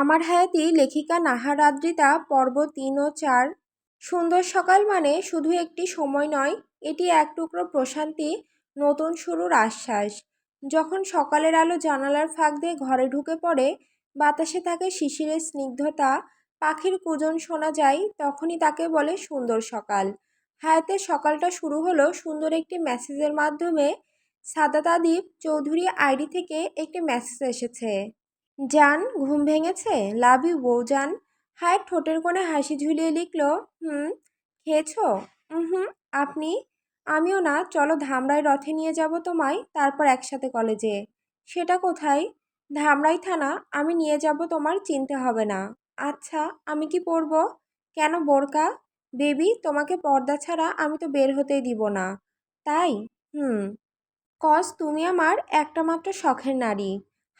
আমার হায়াতি লেখিকা নাহার আদ্রিতা পর্ব তিন ও চার। সুন্দর সকাল মানে শুধু একটি সময় নয়, এটি এক টুকরো প্রশান্তি, নতুন শুরুর আশ্বাস। যখন সকালের আলো জানালার ফাঁক দিয়ে ঘরে ঢুকে পড়ে, বাতাসে থাকে শিশিরের স্নিগ্ধতা, পাখির কুজন শোনা যায়, তখনই তাকে বলে সুন্দর সকাল। হায়াতের সকালটা শুরু হলো সুন্দর একটি মেসেজের মাধ্যমে। সাদাতাদীপ চৌধুরী আইডি থেকে একটি মেসেজ এসেছে। জান, ঘুম ভেঙেছে? লাভ ইউ বউজান হায়, ঠোঁটের কোণে হাসি ঝুলিয়ে লিখল, হুম, খেয়েছো? হুম, আপনি? আমিও না, চলো ধামরাই রথে নিয়ে যাব তোমায়, তারপর একসাথে কলেজে। সেটা কোথায়? ধামরাই থানা, আমি নিয়ে যাব তোমার, চিনতে হবে না। আচ্ছা আমি কি পরব কেন বোরকা? বেবি, তোমাকে পর্দা ছাড়া আমি তো বের হতেই দিব না। তাই? হুম। কজ তুমি আমার একটা মাত্র শখের নারী।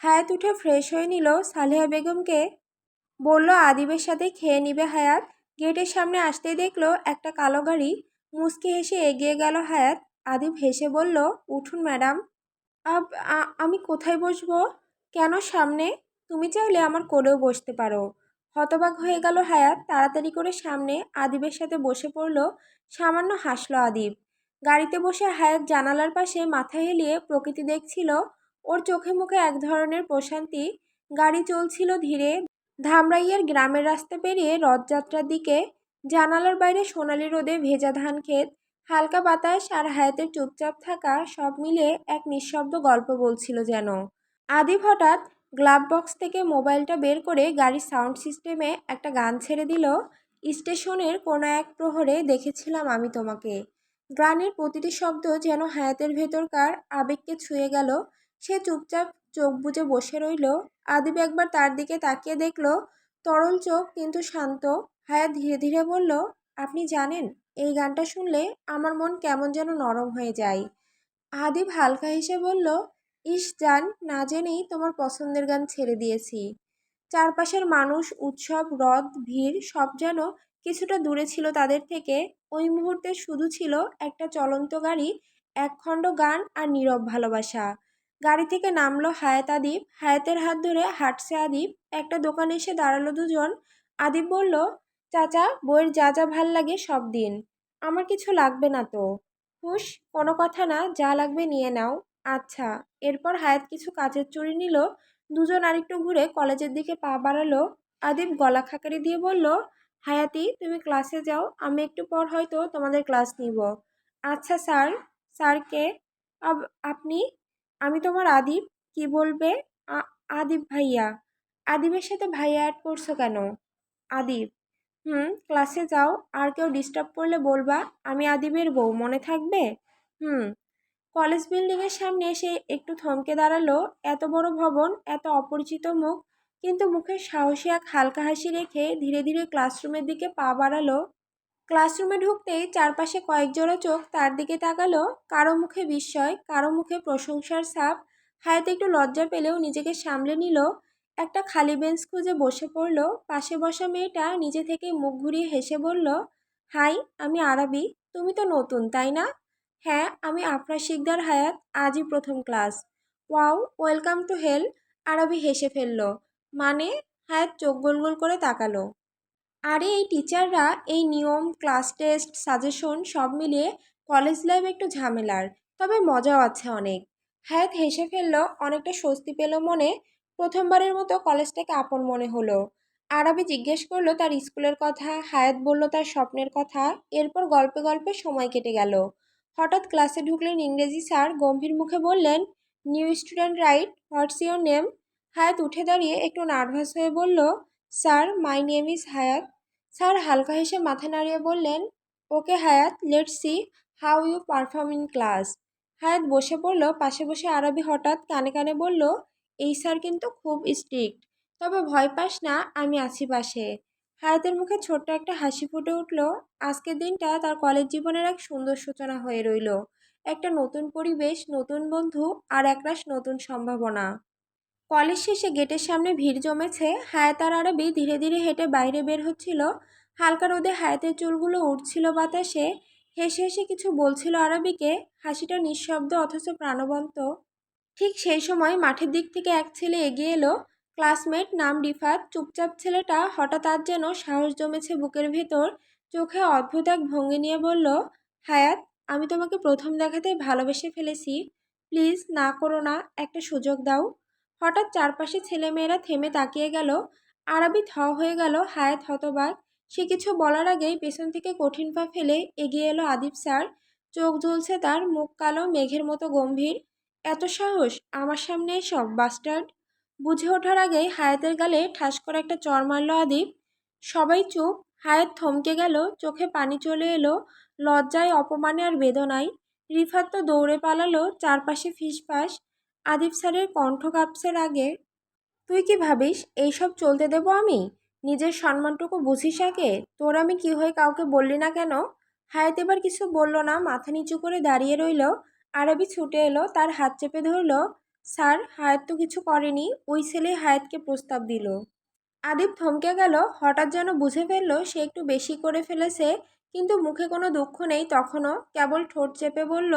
হায়াত উঠে ফ্রেশ হয়ে নিল সালেহা বেগমকে। বলল, আদিবের সাথে খেয়ে নিবে হায়াত। গেটের সামনে আসতেই দেখল একটা কালো গাড়ি। মুচকি হেসে এগিয়ে গেল হায়াত। আদিব হেসে বলল, উঠুন ম্যাডাম। আব আমি কোথায় বসবো? কেন সামনে? তুমি চাইলে আমার কোলেও বসতে পারো। হতবাক হয়ে গেল হায়াত। তাড়াতাড়ি করে সামনে আদিবের সাথে বসে পড়ল সামান্য হাসলো আদিব। গাড়িতে বসে হায়াত জানালার পাশে মাথা হেলিয়ে প্রকৃতি দেখছিল ওর চোখে মুখে এক ধরনের প্রশান্তি। গাড়ি চলছিল ধীরে। ধামরাইয়ের গ্রামের রাস্তা পেরিয়ে রথযাত্রার দিকে জানালার বাইরে সোনালি রোদে ভেজা ধান ক্ষেত, হালকা বাতাস আর হায়াতের চুপচাপ থাকা সব মিলে এক নিঃশব্দ গল্প বলছিল যেন। আদিব হঠাৎ গ্লাভ বক্স থেকে মোবাইলটা বের করে গাড়ির সাউন্ড সিস্টেমে একটা গান ছেড়ে দিল। স্টেশনের কোনো এক প্রহরে দেখেছিলাম আমি তোমাকে। গানের প্রতিটি শব্দ যেন হায়াতের ভেতরকার আবেগকে ছুঁয়ে গেল। সে চুপচাপ চোখ বুজে বসে রইল। আদিব একবার তার দিকে তাকিয়ে দেখল, তরল চোখ কিন্তু শান্ত। হায়া ধীরে ধীরে বলল, আপনি জানেন, এই গানটা শুনলে আমার মন কেমন যেন নরম হয়ে যায়। আদিব হালকা হেসে বলল ইস জান, না জেনেই তোমার পছন্দের গান ছেড়ে দিয়েছি। চারপাশের মানুষ, উৎসব, হ্রদ, ভিড়, সব যেন কিছুটা দূরে ছিল তাদের থেকে। ওই মুহূর্তে শুধু ছিল একটা চলন্ত গাড়ি একখণ্ড গান আর নীরব ভালোবাসা। গাড়ি থেকে নামলো হায়াত আদিব। হায়াতের হাত ধরে হাঁটছে আদিব। একটা দোকানে এসে দাঁড়াল দুজন। আদিব বলল, চাচা, বইয়ের যা যা ভালো লাগে সব দিন। আমার কিছু লাগবে না তো? হুস কোনো কথা না, যা লাগবে নিয়ে নাও। আচ্ছা। এরপর হায়াত কিছু কাজের চুরি নিল। দুজন আরেকটু ঘুরে কলেজের দিকে পা বাড়ালো। আদিব গলা খাকারি দিয়ে বলল, হায়াতি, তুমি ক্লাসে যাও। আমি একটু পর হয়তো তোমাদের ক্লাস নিব। আচ্ছা স্যার। স্যারকে আপনি? আমি তোমার আদিব, কি বলবে? আদিব ভাইয়া। আদিবের সাথে ভাইয়া অ্যাড করছ কেন? আদিব, হুম ক্লাসে যাও, আর কেউ ডিস্টার্ব করলে বলবা, আমি আদিবের বউ, মনে থাকবে? হুম কলেজ বিল্ডিংয়ের সামনে এসে একটু থমকে দাঁড়াল। এত বড় ভবন, এত অপরিচিত মুখ, কিন্তু মুখে সাহসী এক হালকা হাসি রেখে ধীরে ধীরে ক্লাসরুমের দিকে পা বাড়ালো। ক্লাসরুমে ঢুকতেই চারপাশে কয়েক জোড়া চোখ তার দিকে তাকালো, কারও মুখে বিস্ময়, কারও মুখে প্রশংসার ছাপ। হায়াতে একটু লজ্জা পেলেও নিজেকে সামলে নিল, একটা খালি বেঞ্চ খুঁজে বসে পড়ল। পাশে বসা মেয়েটা নিজে থেকে মুখ ঘুরিয়ে হেসে বলল, হাই, আমি আরবি, তুমি তো নতুন, তাই না? হ্যাঁ আমি আফরা শিকদার হায়াত, আজই প্রথম class. Wow, welcome to hell. আরবি হেসে ফেলল। মানে? হায়াত চোখ গোল গোল করে তাকালো। আরে এই টিচাররা এই নিয়ম, ক্লাস টেস্ট, সাজেশন সব মিলিয়ে কলেজ লাইফ একটু ঝামেলার, তবে মজাও আছে অনেক। হায়াত হেসে ফেলল, অনেকটা স্বস্তি পেল মনে, প্রথমবারের মতো কলেজটাকে আপন মনে হলো। আরবি জিজ্ঞেস করল তার স্কুলের কথা, হায়াত বলল তার স্বপ্নের কথা, এরপর গল্পে গল্পে সময় কেটে গেল। হঠাৎ ক্লাসে ঢুকলেন ইংরেজি স্যার, গম্ভীর মুখে বললেন new student right what's your name Hayat উঠে দাঁড়িয়ে একটু নার্ভাস হয়ে বলল sir my name is Hayat. Sir হালকা হেসে মাথা নাড়িয়ে বললেন, okay Hayat let see how you perform in class Hayat বসে পড়ল, পাশে বসে আরবি হঠাৎ কানে কানে বলল, এই স্যার কিন্তু খুব স্ট্রিক্ট তবে ভয় পাস না, আমি আছি পাশে। হায়াতের মুখে ছোট্ট একটা হাসি ফুটে উঠল। আজকের দিনটা তার কলেজ জীবনের এক সুন্দর সূচনা হয়ে রইল। একটা নতুন পরিবেশ, নতুন বন্ধু আর একরাশ নতুন সম্ভাবনা। কলেজ শেষে গেটের সামনে ভিড় জমেছে হায়াত আর আরবি ধীরে ধীরে হেঁটে বাইরে বের হচ্ছিল। হালকা রোদে হায়াতের চুলগুলো উঠছিল বাতাসে, হেসে হেসে কিছু বলছিল আরবিকে, হাসিটা নিঃশব্দ অথচ প্রাণবন্ত। ঠিক সেই সময় মাঠের দিক থেকে এক ছেলে এগিয়ে এলো। ক্লাসমেট নাম রিফাত, চুপচাপ ছেলেটা হঠাৎ আর যেন সাহস জমেছে বুকের ভেতর, চোখে অদ্ভুত এক ভঙ্গি নিয়ে বলল, হায়াত, আমি তোমাকে প্রথম দেখাতেই ভালোবেসে ফেলেছি। প্লিজ না করো না, একটা সুযোগ দাও। হঠাৎ চারপাশে ছেলেমেয়েরা থেমে তাকিয়ে গেল। আরবি থ হয়ে গেল, হায়াত হতবাক। সে কিছু বলার আগেই পেছন থেকে কঠিন পা ফেলে এগিয়ে এলো আদিব স্যার। চোখ ঝুলছে তার, মুখ কালো, মেঘের মতো গম্ভীর। এত সাহস, আমার সামনে সব বাস্টার্ড। বুঝে ওঠার আগেই হায়াতের গালে ঠাস করে একটা চর মারল আদিব। সবাই চুপ, হায়াত থমকে গেল, চোখে পানি চলে এলো, লজ্জায়, অপমানে আর বেদনায়। রিফাত তো দৌড়ে পালালো, চারপাশে ফিসফাস। আদিব স্যারের কণ্ঠ কাঁপসের আগে তুই কি ভাবিস, এইসব চলতে দেব আমি? নিজের সম্মানটুকু বুঝিস আগে? তোর আমি কি হয়ে কাউকে বললি না কেন? হায়াত এবার কিছু বলল না, মাথা নিচু করে দাঁড়িয়ে রইল। আরবি ছুটে এলো, তার হাত চেপে ধরল। স্যার, হায়াত তো কিছু করেনি। ওই ছেলে হায়াতকে প্রস্তাব দিল। আদিব থমকে গেল, হঠাৎ যেন বুঝে ফেলল, সে একটু বেশি করে ফেলেছে, কিন্তু মুখে কোনো দুঃখ নেই তখনও। কেবল ঠোঁট চেপে বলল,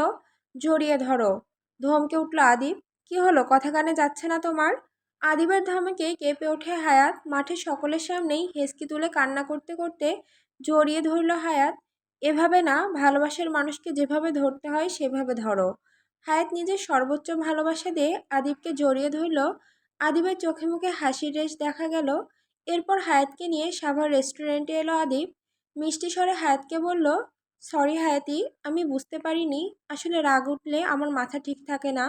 জড়িয়ে ধরো। ধমকে উঠল আদিব। কি হলো? কথা কানে যাচ্ছে না তোমার? আদিবার ধমকে কেঁপে ওঠে হায়াত। মাঠে সকলের সামনেই হেসকি তুলে কান্না করতে করতে জড়িয়ে ধরল হায়াত। এভাবে না, ভালোবাসার মানুষকে যেভাবে ধরতে হয়, সেভাবে ধরো। হায়াত নিজের সর্বোচ্চ ভালোবাসা দিয়ে আদিবকে জড়িয়ে ধরল। আদিবের চোখে মুখে হাসির রেশ দেখা গেল। এরপর হায়াতকে নিয়ে সাভার রেস্টুরেন্টে এলো আদিব। মিষ্টি স্বরে হায়াতকে বলল, সরি হায়াতি, আমি বুঝতে পারিনি। আসলে রাগ উঠলে আমার মাথা ঠিক থাকে না।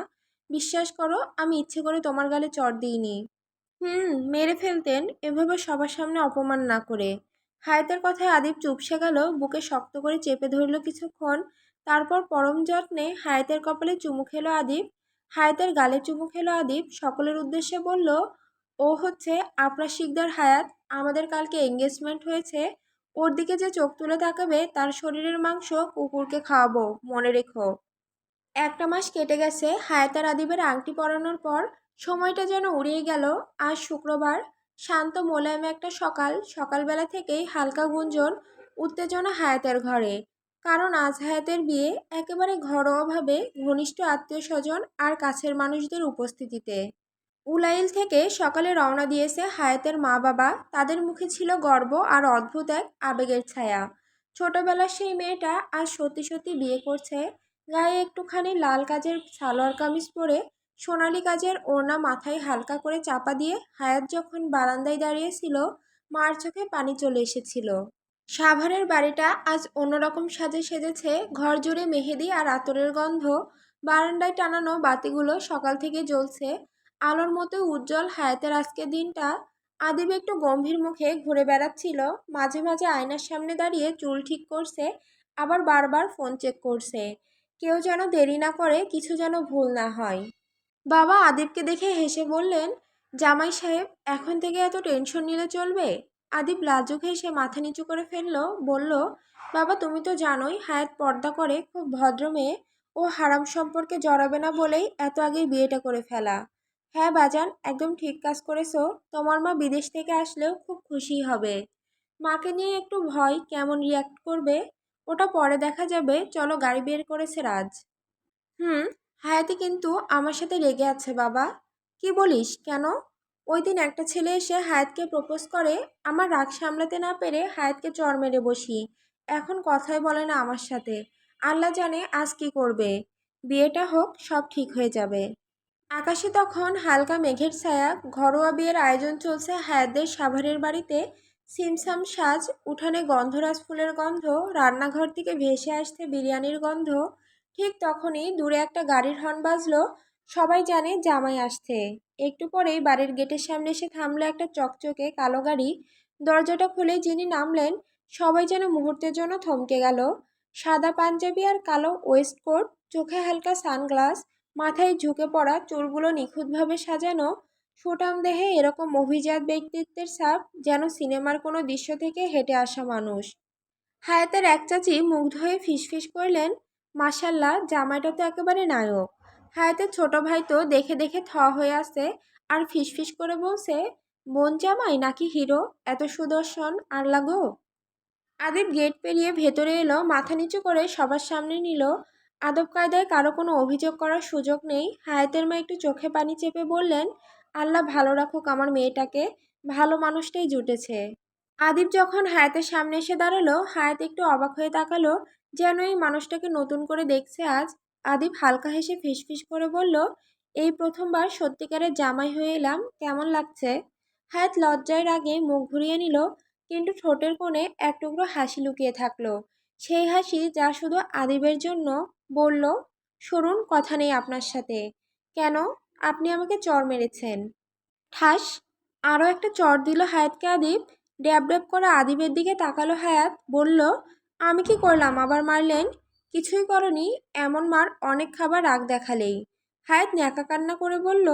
বিশ্বাস করো, আমি ইচ্ছে করে তোমার গালে চড় দিইনি। হুম, মেরে ফেলতেন, এভাবে সবার সামনে অপমান না করে। হায়াতের কথায় আদিব চুপসে গেল, বুকে শক্ত করে চেপে ধরল কিছুক্ষণ। তারপর পরম যত্নে হায়াতের কপালে চুমু খেলো আদিব হায়াতের গালে চুমু খেলো আদিব সকলের উদ্দেশ্যে বলল, ও হচ্ছে আপনার শিকদার হায়াত, আমাদের কালকে এঙ্গেজমেন্ট হয়েছে। ওর দিকে যে চোখ তুলে তাকাবে, তার শরীরের মাংস কুকুরকে খাওয়াবো, মনে রেখো। একটা মাস কেটে গেছে, হায়াতার আদিবের আংটি পরানোর পর সময়টা যেন উড়িয়ে গেল। আজ শুক্রবার, শান্ত মোলায়েম একটা সকাল, সকালবেলা থেকেই হালকা গুঞ্জন, উত্তেজনা হায়াতের ঘরে। কারণ আজ হায়াতের বিয়ে একেবারে ঘরোয়াভাবে ঘনিষ্ঠ আত্মীয় স্বজন আর কাছের মানুষদের উপস্থিতিতে। উলাইল থেকে সকালে রওনা দিয়েছে হায়াতের মা বাবা। তাদের মুখে ছিল গর্ব আর অদ্ভুত এক আবেগের ছায়া। ছোটবেলার সেই মেয়েটা আজ সত্যি সত্যি বিয়ে করছে। গায়ে একটুখানি লাল কাজের সালোয়ার কামিজ পরে সোনালি কাজের ওড়না মাথায় হালকা করে চাপা দিয়ে হায়াত যখন বারান্দায় দাঁড়িয়েছিল, মার চোখে পানি চলে এসেছিল। সাভারের বাড়িটা আজ অন্যরকম সাজে সেজেছে, ঘর জুড়ে মেহেদি আর আতরের গন্ধ। বারান্দায় টানানো বাতিগুলো সকাল থেকে জ্বলছে। আলোর মতো উজ্জ্বল হায়াতের আজকের দিনটা আদিব একটু গম্ভীর মুখে ঘুরে বেড়াচ্ছিল। মাঝে মাঝে আয়নার সামনে দাঁড়িয়ে চুল ঠিক করছে, আবার বারবার ফোন চেক করছে। কেউ যেন দেরি না করে কিছু যেন ভুল না হয়। বাবা আদিবকে দেখে হেসে বললেন, জামাই সাহেব, এখন থেকে এত টেনশন নিলে চলবে? আদিব লাজুক হেসে মাথা নিচু করে ফেলল, বলল, বাবা, তুমি তো জানোই, হায়াত পর্দা করে খুব ভদ্র মেয়ে। ও হারাম সম্পর্কে জড়াবে না বলেই এত আগেই বিয়েটা করে ফেলা। হ্যাঁ বাজান, একদম ঠিক কাজ করেছ। তোমার মা বিদেশ থেকে আসলেও খুব খুশি হবে। মাকে নিয়ে একটু ভয়, কেমন রিয়াক্ট করবে? ওটা পরে দেখা যাবে। চলো গাড়ি বের করেছে রাজ। হুম, হায়াতি কিন্তু আমার সাথে রেগে আছে, বাবা। কি বলিস, কেন? ওই দিন একটা ছেলে এসে হায়াতকে প্রপোজ করে, আমার রাগ সামলাতে না পেরে হায়াতকে চর মেরে বসি। এখন কথাই বলে না আমার সাথে। আল্লাহ জানে আজ কি করবে। বিয়েটা হোক, সব ঠিক হয়ে যাবে। আকাশে তখন হালকা মেঘের ছায়া, ঘরোয়া বিয়ের আয়োজন চলছে হায়াতদের সাভারের বাড়িতে। সিমসাম সাজ উঠানে গন্ধরাজ ফুলের গন্ধ, রান্নাঘর থেকে ভেসে আসছে বিরিয়ানির গন্ধ, ঠিক তখনই দূরে একটা গাড়ির হর্ন বাজলো, সবাই জানে জামাই আসছে। একটু পরেই বাড়ির গেটের সামনে এসে থামলো একটা চকচকে কালো গাড়ি। দরজাটা খুলে যিনি নামলেন, সবাই যেন মুহূর্তের জন্য থমকে গেল। সাদা পাঞ্জাবি আর কালো ওয়েস্টকোট চোখে হালকা সানগ্লাস, মাথায় ঝুঁকে পড়া চুলগুলো নিখুঁতভাবে সাজানো সুঠাম দেহে এরকম অভিজাত ব্যক্তিত্বের ছাপ যেন সিনেমার কোনো দৃশ্য থেকে হেঁটে আসা মানুষ। হায়াতের এক চাচি মুগ্ধ হয়ে ফিসফিস করলেন মাসাল্লাহ জামাইটা তো একেবারে নায়ক। হায়াতের ছোট ভাই তো দেখে দেখে থ হয়ে আসে আর ফিসফিস করে বলছে, বোন জামাই নাকি হিরো? এত সুদর্শন, আর লাগো? আদিব গেট পেরিয়ে ভেতরে এলো, মাথা নিচু করে সবার সামনে নিল। আদব কায়দায় কারও কোনো অভিযোগ করার সুযোগ নেই। হায়াতের মা একটু চোখে পানি চেপে বললেন আল্লাহ ভালো রাখুক আমার মেয়েটাকে, ভালো মানুষটাই জুটেছে। আদিব যখন হায়াতের সামনে এসে দাঁড়াল, হায়াত একটু অবাক হয়ে তাকালো, যেন এই মানুষটাকে নতুন করে দেখছে আজ। আদিব হালকা হেসে ফিসফিস করে বলল, এই প্রথমবার সত্যিকারের জামাই হয়ে এলাম, কেমন লাগছে? হায়াত লজ্জায় রাগে মুখ ঘুরিয়ে নিল, কিন্তু ঠোঁটের কোণে এক টুকরো হাসি লুকিয়ে থাকল। সেই হাসি যা শুধু আদিবের জন্য বলল সরুন কথা নেই আপনার সাথে। কেন? আপনি আমাকে চর মেরেছেন। ঠাস, আরও একটা চর দিল হায়াতকে আদিব। ড্যাব ড্যাব করে আদিবের দিকে তাকালো হায়াত, বলল, আমি কি করলাম? আবার মারলেন? কিছুই করনি, এমন মার অনেক খাবার রাগ দেখালেই। হায়াত ন্যাকা কান্না করে বলল,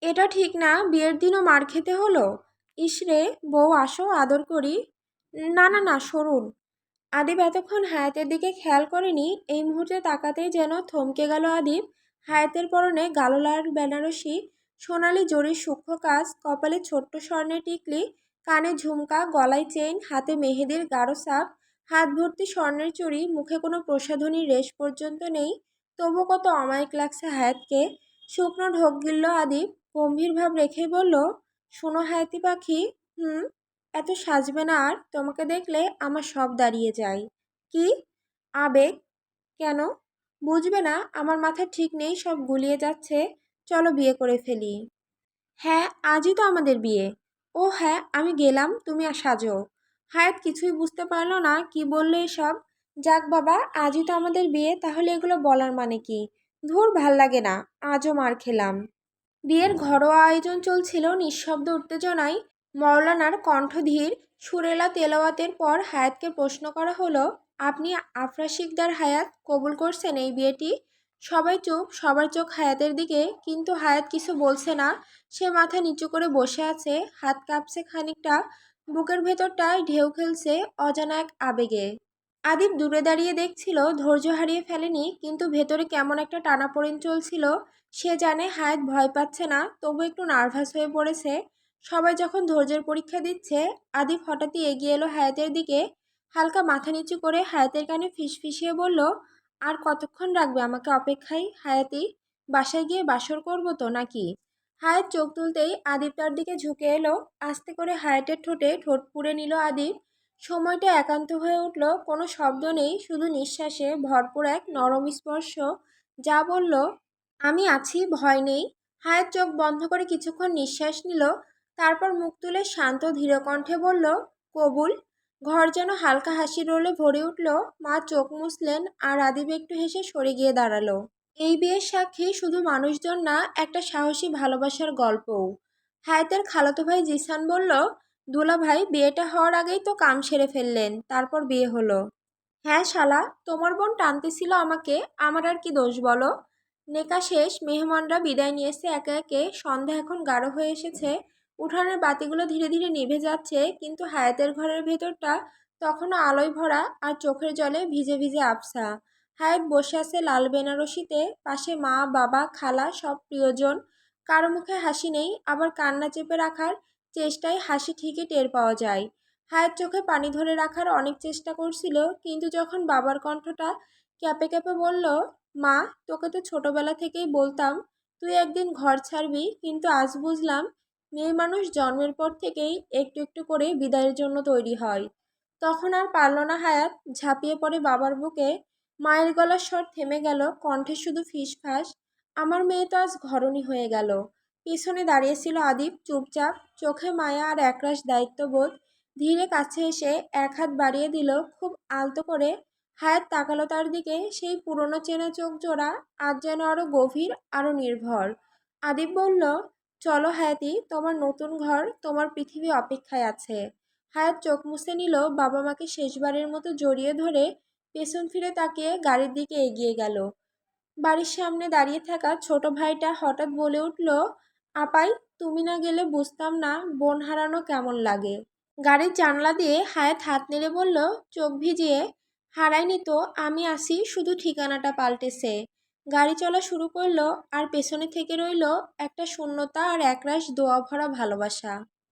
এটা ঠিক না, বিয়ের দিনও মার খেতে হলো। ইসরে বউ, আসো, আদর করি। না না না, সরুন। আদিব এতক্ষণ হায়াতের দিকে খেয়াল করেনি, এই মুহূর্তে তাকাতেই যেন থমকে গেল আদিব। হায়াতের পরনে গালো লাল বেনারসি, সোনালি জরির সূক্ষ্ম কাজ, কপালে ছোট্ট স্বর্ণের টিকলি, কানে ঝুমকা, গলায় চেইন, হাতে মেহেদির গাঢ় সাপ, হাত ভর্তি স্বর্ণের চুড়ি, মুখে কোনো প্রসাধনীর রেশ পর্যন্ত নেই, তবু কত অমায়িক লাগছে হায়াতকে। শুকনো ঢোক গিলল আদিব, গম্ভীর ভাব রেখে বলল, শোনো হায়াতি পাখি, হুম, এত সাজবে না আর, তোমাকে দেখলে আমার সব দাঁড়িয়ে যায়। কি? আবেগ? কেন? বুঝবে না, আমার মাথা ঠিক নেই, সব গুলিয়ে যাচ্ছে, চলো বিয়ে করে ফেলি। হ্যাঁ আজই তো আমাদের বিয়ে। ও হ্যাঁ আমি গেলাম, তুমি আর সাজো। হায়াত কিছুই বুঝতে পারল না, কি বলল এসব? যাক বাবা, আজই তো আমাদের বিয়ে, তাহলে এগুলো বলার মানে কি? ধুর, ভালো লাগে না, আজও মার খেলাম। বিয়ের ঘরোয়া আয়োজন চলছিল নিঃশব্দ উত্তেজনায়। মৌলানার কণ্ঠধীর সুরেলা তেলাওয়াতের পর হায়াতকে প্রশ্ন করা হলো আপনি আফরা শিকদার হায়াত কবুল করছেন এই বিয়েটি? সবাই চোখ সবার চোখ হায়াতের দিকে, কিন্তু হায়াত কিছু বলছে না। সে মাথা নিচু করে বসে আছে, হাত কাঁপছে খানিকটা, বুকের ভেতরটায় ঢেউ খেলছে অজানা এক আবেগে। আদিব দূরে দাঁড়িয়ে দেখছিল, ধৈর্য হারিয়ে ফেলেনি, কিন্তু ভেতরে কেমন একটা টানাপোড়েন চলছিল। সে জানে হায়াত ভয় পাচ্ছে না, তবু একটু নার্ভাস হয়ে পড়েছে। সবাই যখন ধৈর্যের পরীক্ষা দিচ্ছে, আদিব হঠাৎই এগিয়ে এলো হায়াতের দিকে। হালকা মাথা নিচু করে হায়াতের কানে ফিসফিসিয়ে বলল, আর কতক্ষণ রাখবে আমাকে অপেক্ষায়? হায়াতি, বাসায় গিয়ে বাসর করব তো নাকি? হায়াত চোখ তুলতেই আদিব তার দিকে ঝুঁকে এলো। আস্তে করে হায়াতের ঠোঁটে ঠোঁট পুড়ে নিল আদিব। সময়টা একান্ত হয়ে উঠল। কোনো শব্দ নেই, শুধু নিঃশ্বাসে ভরপুর এক নরম স্পর্শ। যা বলল, আমি আছি, ভয় নেই। হায়াত চোখ বন্ধ করে কিছুক্ষণ নিঃশ্বাস নিল। তারপর মুখ তুলে শান্ত, ধীরকণ্ঠে বলল, কবুল ঘর যেন হালকা হাসি রোলে ভরে উঠল, মা চোখ মুছলেন আর আদিব একটু হেসে সরে গিয়ে দাঁড়াল। এই বিয়ের সাক্ষী শুধু মানুষজন না, একটা সাহসী ভালোবাসার গল্পও। হায়াতের খালাতো ভাই জিসান বলল, দুলা ভাই, বিয়েটা হওয়ার আগেই তো কাম সেরে ফেললেন, তারপর বিয়ে হলো। হ্যাঁ শালা, তোমার বোন টানতেছিল আমাকে, আমার আর কি দোষ বলো? নেকা শেষ, মেহমানরা বিদায় নিয়েছে একে একে, সন্ধ্যা এখন গাঢ় হয়ে এসেছে। উঠানের বাতিগুলো ধীরে ধীরে নিভে যাচ্ছে, কিন্তু হায়াতের ঘরের ভেতরটা তখনও আলোয় ভরা আর চোখের জলে ভিজে ভিজে আবসা হায়াত বসে আছে লাল বেনারসিতে, পাশে মা, বাবা, খালা সব প্রিয়জন। কারও মুখে হাসি নেই, আবার কান্না চেপে রাখার চেষ্টায় হাসি ঠিকই টের পাওয়া যায়। হায়াত চোখে পানি ধরে রাখার অনেক চেষ্টা করছিল, কিন্তু যখন বাবার কণ্ঠটা ক্যাপে ক্যাপে বলল, মা, তোকে তো ছোটবেলা থেকেই বলতাম, তুই একদিন ঘর ছাড়বি, কিন্তু আজ বুঝলাম মেয়ে মানুষ জন্মের পর থেকেই একটু একটু করে বিদায়ের জন্য তৈরি হয়। তখন আর পারল না হায়াত, ঝাঁপিয়ে পড়ে বাবার বুকে। মায়ের গলার স্বর থেমে গেল, কণ্ঠে শুধু ফিসফাস, আমার মেয়ে তো আজ ঘরণী হয়ে গেল। পিছনে দাঁড়িয়েছিল আদিপ চুপচাপ, চোখে মায়া আর একরাশ দায়িত্ববোধ। ধীরে কাছে এসে এক হাত বাড়িয়ে দিল, খুব আলতো করে। হায়াত তাকালো তার দিকে, সেই পুরনো চেনা চোখ জোড়া আজ যেন আরও গভীর আরও নির্ভর। আদিপ বলল চলো হায়াতি, তোমার নতুন ঘর তোমার পৃথিবী অপেক্ষায় আছে। হায়াত চোখ মুছে নিল বাবা মাকে শেষবারের মতো জড়িয়ে ধরে পেছন ফিরে তাকিয়ে গাড়ির দিকে এগিয়ে গেল। বাড়ির সামনে দাঁড়িয়ে থাকা ছোট ভাইটা হঠাৎ বলে উঠল, আপাই, তুমি না গেলে বুঝতাম না বোন হারানো কেমন লাগে। গাড়ির জানলা দিয়ে হায়াত হাত নেড়ে বলল, চোখ ভিজিয়ে হারায়নি তো, আমি আসি, শুধু ঠিকানাটা পাল্টেছে। গাড়ি চলা শুরু করল আর পেছনে থেকে রইল একটা শূন্যতা আর একরাশ দোয়া ভরা ভালোবাসা।